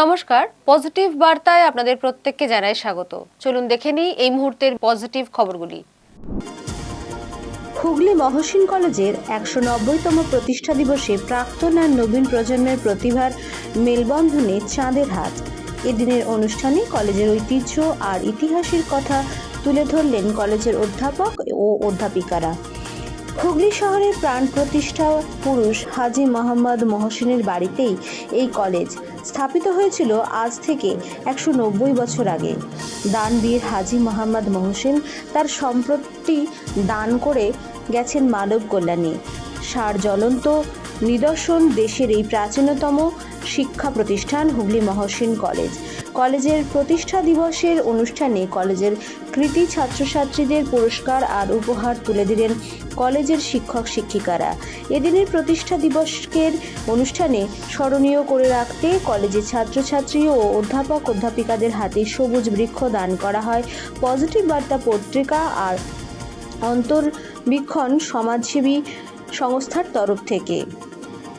নমস্কার পজিটিভ বার্তায় আপনাদের প্রত্যেককে জানাই স্বাগত। চলুন দেখে নিই এই মুহূর্তের পজিটিভ খবরগুলি। হুগলি মহসিন কলেজের একশো নব্বইতম প্রতিষ্ঠা দিবসে প্রাক্তন আর নবীন প্রজন্মের প্রতিভার মেলবন্ধনে চাঁদের হাত। এদিনের অনুষ্ঠানে কলেজের ঐতিহ্য আর ইতিহাসের কথা তুলে ধরলেন কলেজের অধ্যাপক ও অধ্যাপিকারা। হুগলি শহরের প্রাণ প্রতিষ্ঠা পুরুষ হাজি মোহাম্মদ মহসিনের বাড়িতেই এই কলেজ স্থাপিত হয়েছিল আজ থেকে একশো নব্বই বছর আগে। দানবীর হাজি মোহাম্মদ মহসিন তার সম্প্রতি দান করে গেছেন মানব কল্যাণে সার জ্বলন্ত নিদর্শন দেশের এই প্রাচীনতম শিক্ষা প্রতিষ্ঠান হুগলি মহসিন কলেজ। কলেজের প্রতিষ্ঠা দিবসের অনুষ্ঠানে কলেজের কৃতি ছাত্রছাত্রীদের পুরস্কার আর উপহার তুলে দিলেন কলেজের শিক্ষক শিক্ষিকারা। এদিনের প্রতিষ্ঠা দিবসের অনুষ্ঠানে স্মরণীয় করে রাখতে কলেজের ছাত্রছাত্রী ও অধ্যাপক অধ্যাপিকাদের হাতে সবুজ বৃক্ষ দান করা হয়। পজিটিভ বার্তা পত্রিকা আর অন্তর্বীক্ষণ সমাজসেবী সংস্থার তরফ থেকে।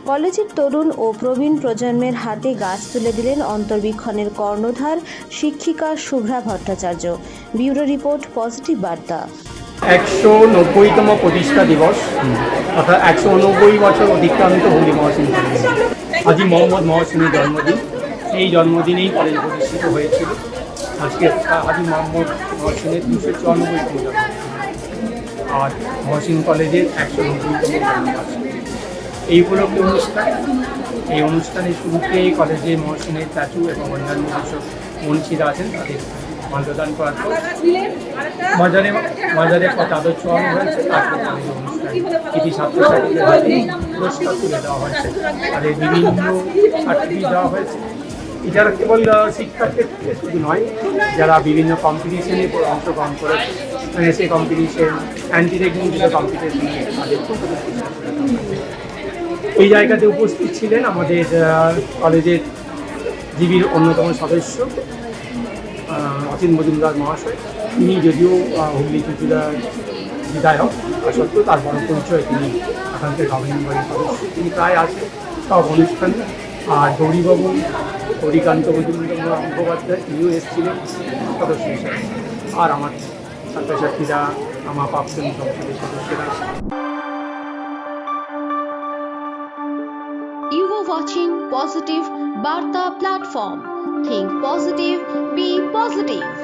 কলেজের তরুণ ও প্রবীণ প্রজন্মের হাতে গাছ তুলে দিলেন অন্তর্বীক্ষণের কর্ণধার শিক্ষিকা Shubhra Bhattacharya. Bureau report, positive বার্তা। একশো নব্বইতম প্রতিষ্ঠা দিবস, অর্থাৎ একশো নব্বই বছর অতিক্রান্ত হুগলি মহসিন হাজি মোহাম্মদ মহসিনের জন্মদিন। এই জন্মদিনেই কলেজ প্রতিষ্ঠিত হয়েছিল। আজকে হাজি মোহাম্মদ মহসিনের দুশো চুরানব্বইতম আর মহসিন কলেজের একশো নব্বইতম জন্মদিন। এই উপলক্ষে অনুষ্ঠান। এই অনুষ্ঠানের শুরুতে কলেজে মহসিনের চাচু এবং অন্যান্য যেসব মনীষীরা আছেন তাদের মাল্যদান করার পর মাজারে মাজারে চাদর ছোঁয়ানো হয়েছে তারপর তাদের অনুষ্ঠান কিছু ছাত্রছাত্রীদের হাতে পুরস্কার তুলে দেওয়া হয়েছে। তাদের বিভিন্ন সার্টিফিকেট দেওয়া হয়েছে। এছাড়া কেবল আহ, শিক্ষাক্ষেত্রে শুধু নয় যারা বিভিন্ন কম্পিটিশনে অংশগ্রহণ করেছে সেই কম্পিটিশন অ্যান্টি রেগিং যে কম্পিটিশনে তাদেরকেও পুরস্কার তুলে দেওয়া হয়েছে। এই জায়গাতে উপস্থিত ছিলেন আমাদের কলেজের জিবির অন্যতম সদস্য অচিন মজুমদার মহাশয়। তিনি যদিও হুগলি চুচুড়ার বিধায়ক সত্ত্বেও তার বড় পরিচয় তিনি এখানকার গভর্নিং বডির সদস্য। তিনি প্রায় আসেন সব অনুষ্ঠানে। আর গৌরীবাবু হরিকান্ত মজুমদার মুখোপাধ্যায়, তিনিও এসেছিলেন সদস্য হিসেবে। আর আমার ছাত্রছাত্রীরা, আমার প্রাক্তন সংসদের সদস্যরা। You were watching Positive Barta platform. Think positive, be positive.